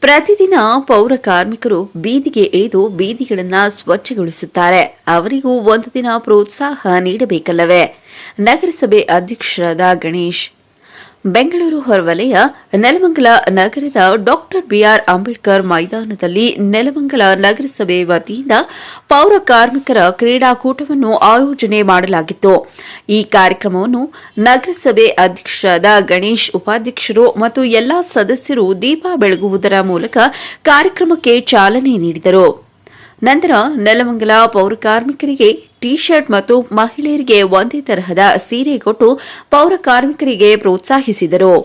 ಪ್ರತಿದಿನ ಪೌರ ಕಾರ್ಮಿಕರು ಬೀದಿಗೆ ಇಳಿದು ಬೀದಿಗಳನ್ನು ಸ್ವಚ್ಛಗೊಳಿಸುತ್ತಾರೆ. ಅವರಿಗೂ ಒಂದು ದಿನ ಪ್ರೋತ್ಸಾಹ ನೀಡಬೇಕಲ್ಲವೇ? ನಗರಸಭೆ ಅಧ್ಯಕ್ಷರಾದ ಗಣೇಶ್ ಬೆಂಗಳೂರು ಹೊರವಲಯ, ನೆಲಮಂಗಲ ನಗರದ ಡಾಕ್ಟರ್ ಬಿಆರ್ ಅಂಬೇಡ್ಕರ್ ಮೈದಾನದಲ್ಲಿ ನೆಲಮಂಗಲ ನಗರಸಭೆ ವತಿಯಿಂದ ಪೌರ ಕಾರ್ಮಿಕರ ಕ್ರೀಡಾಕೂಟವನ್ನು ಆಯೋಜನೆ ಮಾಡಲಾಗಿತ್ತು. ಈ ಕಾರ್ಯಕ್ರಮವನ್ನು ನಗರಸಭೆ ಅಧ್ಯಕ್ಷರಾದ ಗಣೇಶ್ ಉಪಾಧ್ಯಕ್ಷರು ಮತ್ತು ಎಲ್ಲಾ ಸದಸ್ಯರು ದೀಪ ಬೆಳಗುವುದರ ಮೂಲಕ ಕಾರ್ಯಕ್ರಮಕ್ಕೆ ಚಾಲನೆ ನೀಡಿದರು. ನಂತರ ನೆಲಮಂಗಲ ಪೌರ ಕಾರ್ಮಿಕರಿಗೆ ಟಿ ಶರ್ಟ್ ಮತ್ತು ಮಹಿಳೆಯರಿಗೆ ಒಂದೇ ತರಹದ ಸೀರೆ ಕೊಟ್ಟು ಪೌರ ಕಾರ್ಮಿಕರಿಗೆ ಪ್ರೋತ್ಸಾಹಿಸಿದರು.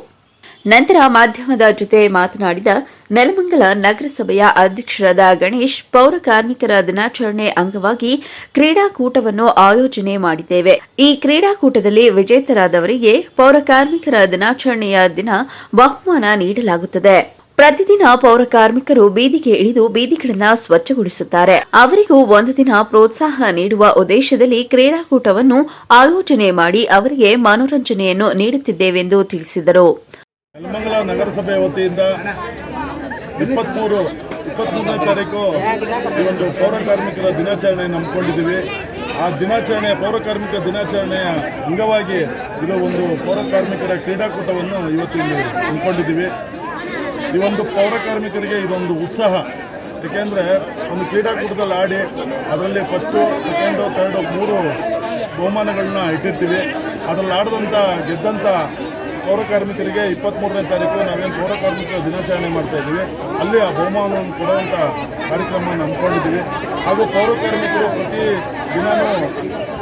ನಂತರ ಮಾಧ್ಯಮದ ಜೊತೆ ಮಾತನಾಡಿದ ನೆಲಮಂಗಲ ನಗರಸಭೆಯ ಅಧ್ಯಕ್ಷರಾದ ಗಣೇಶ್, ಪೌರ ಕಾರ್ಮಿಕರ ದಿನಾಚರಣೆ ಅಂಗವಾಗಿ ಕ್ರೀಡಾಕೂಟವನ್ನು ಆಯೋಜನೆ ಮಾಡಿದ್ದೇವೆ. ಈ ಕ್ರೀಡಾಕೂಟದಲ್ಲಿ ವಿಜೇತರಾದವರಿಗೆ ಪೌರ ಕಾರ್ಮಿಕರ ದಿನಾಚರಣೆಯ ದಿನ ಬಹುಮಾನ ನೀಡಲಾಗುತ್ತದೆ. ಪ್ರತಿದಿನ ಪೌರ ಕಾರ್ಮಿಕರು ಬೀದಿಗೆ ಇಳಿದು ಬೀದಿಗಳನ್ನು ಸ್ವಚ್ಛಗೊಳಿಸುತ್ತಾರೆ. ಅವರಿಗೂ ಒಂದು ದಿನ ಪ್ರೋತ್ಸಾಹ ನೀಡುವ ಉದ್ದೇಶದಲ್ಲಿ ಕ್ರೀಡಾಕೂಟವನ್ನು ಆಯೋಜನೆ ಮಾಡಿ ಅವರಿಗೆ ಮನೋರಂಜನೆಯನ್ನು ನೀಡುತ್ತಿದ್ದೇವೆಂದು ತಿಳಿಸಿದರು. ನಗರಸಭೆ ವತಿಯಿಂದ ತಾರೀಕು ಈ ಒಂದು ಪೌರ ಕಾರ್ಮಿಕರ ದಿನಾಚರಣೆ ನಂಬ್ಕೊಂಡಿದ್ದೀವಿ ಆ ದಿನಾಚರಣೆ ಪೌರ ಕಾರ್ಮಿಕ ದಿನಾಚರಣೆಯ ಅಂಗವಾಗಿ ಇದು ಒಂದು ಪೌರ ಕಾರ್ಮಿಕರ ಕ್ರೀಡಾಕೂಟವನ್ನು ಇವತ್ತು ಇಲ್ಲಿ ಹಮ್ಮಿಕೊಂಡಿದ್ದೀವಿ. ಈ ಒಂದು ಪೌರ ಕಾರ್ಮಿಕರಿಗೆ ಇದೊಂದು ಉತ್ಸಾಹ. ಏಕೆಂದರೆ ಒಂದು ಕ್ರೀಡಾಕೂಟದಲ್ಲಿ ಆಡಿ ಅದರಲ್ಲಿ ಫಸ್ಟು ಸೆಕೆಂಡು ಥರ್ಡು ಮೂರು ಬಹುಮಾನಗಳನ್ನ ಇಟ್ಟಿರ್ತೀವಿ. ಅದರಲ್ಲಿ ಆಡಿದಂಥ ಗೆದ್ದಂಥ ಪೌರ ಕಾರ್ಮಿಕರಿಗೆ ಇಪ್ಪತ್ತ್ಮೂರನೇ ತಾರೀಕು ನಾವೇನು ಪೌರ ಕಾರ್ಮಿಕರ ದಿನಾಚರಣೆ ಮಾಡ್ತಾ ಇದ್ದೀವಿ. ಅಲ್ಲಿ ಆ ಬಹುಮಾನವನ್ನು ಕೊಡುವಂಥ ಕಾರ್ಯಕ್ರಮವನ್ನು ಹಮ್ಮಿಕೊಂಡಿದ್ದೀವಿ. ಹಾಗೂ ಪೌರ ಕಾರ್ಮಿಕರು ಪ್ರತಿ ದಿನವೂ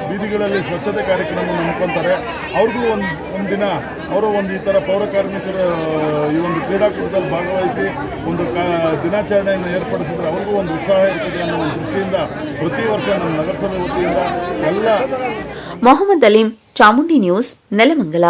ಬೀದಿಗಳಲ್ಲಿ ಸ್ವಚ್ಛತೆ ಕಾರ್ಯಕ್ರಮ ನಂಬ್ಕೊತಾರೆ ಅವ್ರಿಗೂ ಒಂದು ಒಂದು ದಿನ ಅವರು ಒಂದು ಈ ಥರ ಪೌರ ಕಾರ್ಮಿಕರ, ಈ ಒಂದು ಕ್ರೀಡಾಕೂಟದಲ್ಲಿ ಭಾಗವಹಿಸಿ ಒಂದು ಕಾ, ದಿನಾಚರಣೆಯನ್ನು ಏರ್ಪಡಿಸಿದ್ರೆ ಅವ್ರಿಗೂ ಒಂದು ಉತ್ಸಾಹ ಇರ್ತದೆ ಅನ್ನೋ ಒಂದು ದೃಷ್ಟಿಯಿಂದ ಪ್ರತಿ ವರ್ಷ ನಮ್ಮ ನಗರಸಭೆ ವತಿಯಿಂದ ಎಲ್ಲ ಮೊಹಮ್ಮದ್ ಅಲೀಂ, ಚಾಮುಂಡಿ ನ್ಯೂಸ್, ನೆಲಮಂಗಲ.